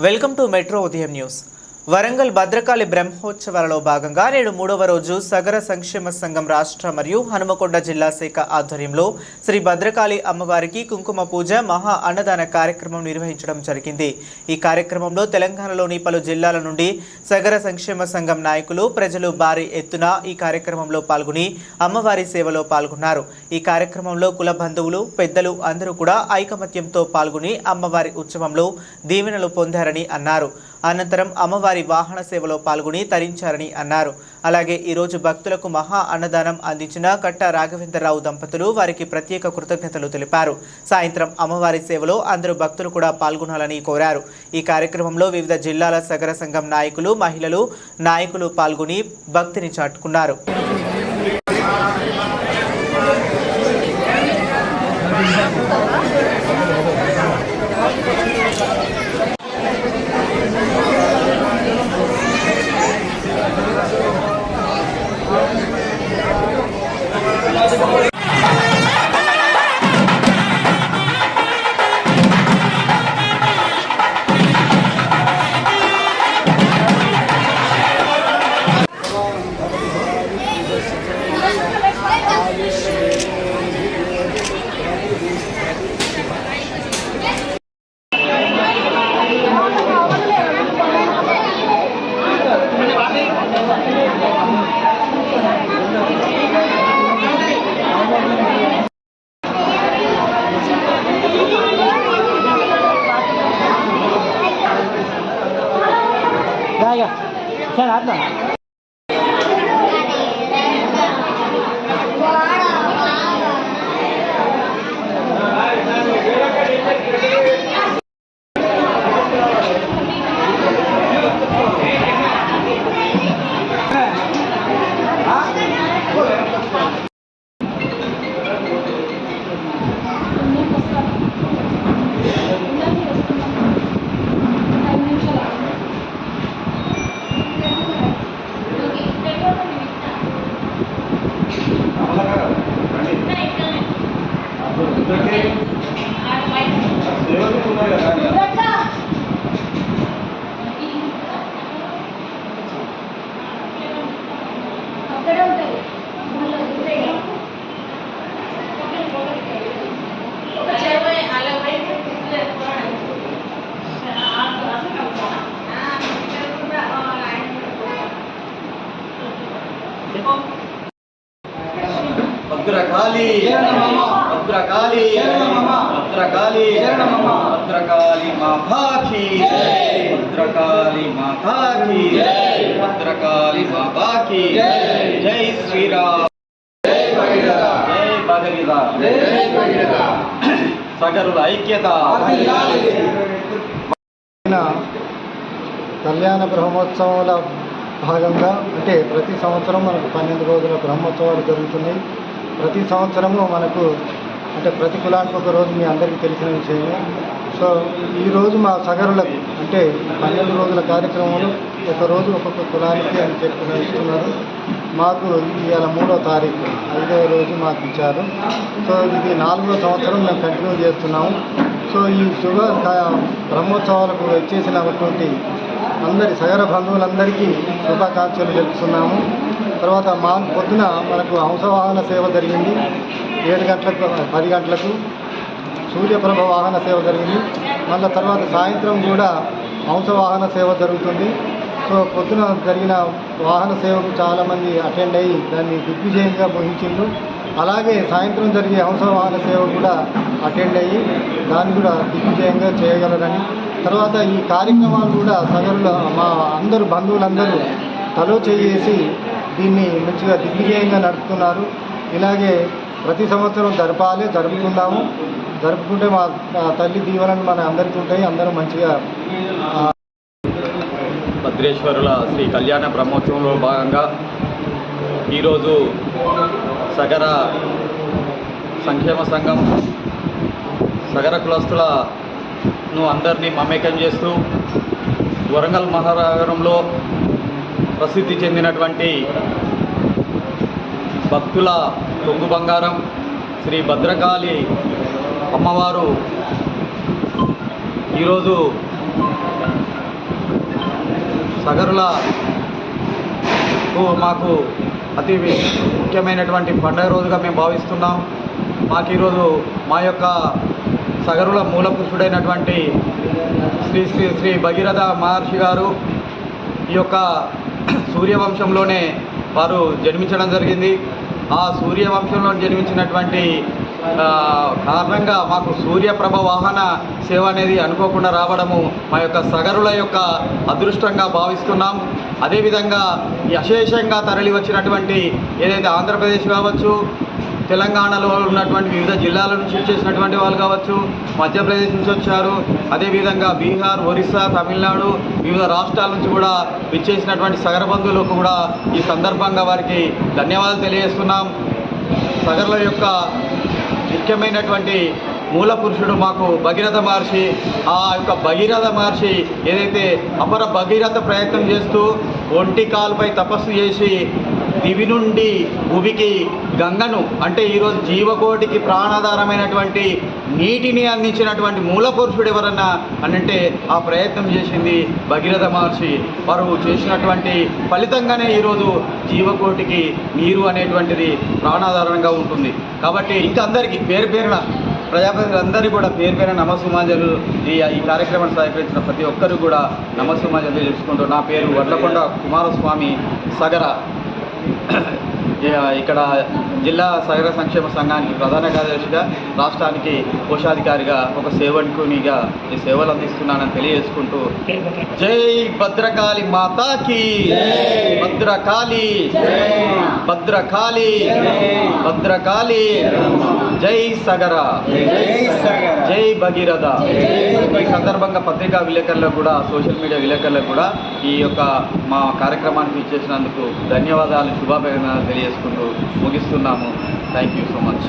Welcome to metro ఉదయం news Warangal Bhadrakali బ్రహ్మోత్సవాలలో భాగంగా నేడు మూడవ రోజు సగర సంక్షేమ సంఘం రాష్ట్ర మరియు హనుమకొండ జిల్లా శాఖ ఆధ్వర్యంలో శ్రీ భద్రకాళి అమ్మవారికి కుంకుమ పూజ మహా అన్నదాన కార్యక్రమం నిర్వహించడం జరిగింది. ఈ కార్యక్రమంలో తెలంగాణలోని పలు జిల్లాల నుండి సగర సంక్షేమ సంఘం నాయకులు ప్రజలు భారీ ఎత్తున ఈ కార్యక్రమంలో పాల్గొని అమ్మవారి సేవలో పాల్గొన్నారు. ఈ కార్యక్రమంలో కుల బంధువులు పెద్దలు అందరూ కూడా ఐకమత్యంతో పాల్గొని అమ్మవారి ఉత్సవంలో దీవెనలు పొందారని అన్నారు. అనంతరం అమ్మవారి వాహన సేవలో పాల్గొని తరించారని అన్నారు. అలాగే ఈరోజు భక్తులకు మహా అన్నదానం అందించిన కట్ట రాఘవేంద్రరావు దంపతులు వారికి ప్రత్యేక కృతజ్ఞతలు తెలిపారు. సాయంత్రం అమ్మవారి సేవలో అందరూ భక్తులు కూడా పాల్గొనాలని కోరారు. ఈ కార్యక్రమంలో వివిధ జిల్లాల సగర సంఘం నాయకులు మహిళలు నాయకులు పాల్గొని భక్తిని చాటుకున్నారు. Đây kìa, xe lát nè ఉంటుంది మళ్ళీ ఉంటాయి ఒక చెరువు అలా బయట భద్రకాళి భద్రకాళి భద్రకాళి భద్రకాళి మాతాకి భద్రకాళి మాతాకి భద్రకాళి మాతాకి జై శ్రీరామ్. జై భగవిద సగరుల ఐక్యత. కళ్యాణ బ్రహ్మోత్సవాల భాగంగా అంటే ప్రతి సంవత్సరం మనకు పన్నెండు రోజుల బ్రహ్మోత్సవాలు జరుగుతున్నాయి. ప్రతి సంవత్సరము మనకు అంటే ప్రతి కులానికి ఒక రోజు మీ అందరికీ తెలిసిన విషయమే. సో ఈరోజు మా సగరులకు అంటే పన్నెండు రోజుల కార్యక్రమంలో ఒకరోజు ఒక్కొక్క కులానికి అని చెప్పి ఇస్తున్నారు. మాకు ఇవాళ మూడో తారీఖు ఐదవ రోజు మాకు ఇచ్చారు. సో ఇది నాలుగో సంవత్సరం మేము కంటిన్యూ చేస్తున్నాము. సో ఈ శుభ బ్రహ్మోత్సవాలకు వచ్చేసినటువంటి అందరి సగర బంధువులందరికీ శుభాకాంక్షలు తెలుపుతున్నాము. తర్వాత మా పొద్దున మనకు హంసవాహన సేవ జరిగింది. ఏడు గంటలకు పది గంటలకు సూర్యప్రభ వాహన సేవ జరిగింది. మళ్ళీ తర్వాత సాయంత్రం కూడా హంసవాహన సేవ జరుగుతుంది. సో పొద్దున జరిగిన వాహన సేవకు చాలామంది అటెండ్ అయ్యి దాన్ని దిగ్విజయంగా ముగించిండ్రు అలాగే సాయంత్రం జరిగే హంసవాహన సేవ కూడా అటెండ్ అయ్యి దాన్ని కూడా దిగ్విజయంగా చేయగలరని తర్వాత ఈ కార్యక్రమాలు కూడా సగరుల మా అందరూ బంధువులందరూ తలో చేసి దీన్ని మంచిగా దిగ్విజయంగా నడుపుతున్నారు. ఇలాగే ప్రతి సంవత్సరం జరపాలి జరుపుకుందాము. జరుపుకుంటే మా తల్లి దీవెనలు మన అందరికీ ఉంటాయి. అందరూ మంచిగా భద్రేశ్వరుల శ్రీ కళ్యాణ బ్రహ్మోత్సవంలో భాగంగా ఈరోజు సగర సంక్షేమ సంఘం సగర ను అందరినీ మమేకం చేస్తూ వరంగల్ మహానగరంలో ప్రసిద్ధి చెందినటువంటి భక్తుల తొంగు బంగారం శ్రీ భద్రకాళి అమ్మవారు ఈరోజు సగరుల మాకు అతి ముఖ్యమైనటువంటి పండుగ రోజుగా మేము భావిస్తున్నాం. మాకు ఈరోజు మా యొక్క సగరుల మూల పురుషుడైనటువంటి శ్రీ శ్రీ శ్రీ భగీరథ మహర్షి గారు ఈ యొక్క సూర్యవంశంలోనే వారు జన్మించడం జరిగింది. ఆ సూర్యవంశంలో జన్మించినటువంటి కారణంగా మాకు సూర్యప్రభ వాహన సేవ అనేది అనుకోకుండా రావడము మా యొక్క సగరుల యొక్క అదృష్టంగా భావిస్తున్నాం. అదేవిధంగా అశేషంగా తరలి వచ్చినటువంటి ఏదైతే ఆంధ్రప్రదేశ్ కావచ్చు తెలంగాణలో ఉన్నటువంటి వివిధ జిల్లాల నుంచి వచ్చేసినటువంటి వాళ్ళు కావచ్చు మధ్యప్రదేశ్ నుంచి వచ్చారు అదేవిధంగా బీహార్ ఒరిస్సా తమిళనాడు వివిధ రాష్ట్రాల నుంచి కూడా విచ్చేసినటువంటి సగరబంధువులకు కూడా ఈ సందర్భంగా వారికి ధన్యవాదాలు తెలియజేస్తున్నాం. సగర్ల యొక్క ముఖ్యమైనటువంటి మూల పురుషుడు మాకు భగీరథ మహర్షి. ఆ యొక్క భగీరథ మహర్షి ఏదైతే అపర భగీరథ ప్రయత్నం చేస్తూ ఒంటి కాలుపై తపస్సు చేసి దివి నుండి భూమికి గంగను అంటే ఈరోజు జీవకోటికి ప్రాణాధారమైనటువంటి నీటిని అందించినటువంటి మూల పురుషుడు ఎవరన్నా అని అంటే ఆ ప్రయత్నం చేసింది భగీరథ మహర్షి. వారు చేసినటువంటి ఫలితంగానే ఈరోజు జీవకోటికి నీరు అనేటువంటిది ప్రాణాధారంగా ఉంటుంది. కాబట్టి ఇంకా అందరికీ పేరు పేరున ప్రజాప్రతినిధులందరూ కూడా పేరు పేరు నమస్సుమాంజలు ఈ ఈ కార్యక్రమాన్ని సహకరించిన ప్రతి ఒక్కరు కూడా నమస్సుమాంజలు తెలుసుకుంటూ నా పేరు వడ్లకొండ కుమారస్వామి సగర. ఇక్కడ జిల్లా సగర సంక్షేమ సంఘానికి ప్రధాన కార్యదర్శిగా రాష్ట్రానికి కోశాధికారిగా ఒక సేవకునిగా ఈ సేవలు అందిస్తున్నానని తెలియజేసుకుంటూ జై భద్రకాళి మాతాకి. భద్రకాళి. భద్రకాళి. భద్రకాళి. జై సగర. జై భగీరథ. ఈ సందర్భంగా పత్రికా విలేకరులకు కూడా సోషల్ మీడియా విలేకరులకు కూడా ఈ యొక్క మా కార్యక్రమానికి ఇచ్చేసినందుకు ధన్యవాదాలు శుభాభినందనలు తెలియజేసుకుంటూ ముగిస్తున్నాము. Thank you so much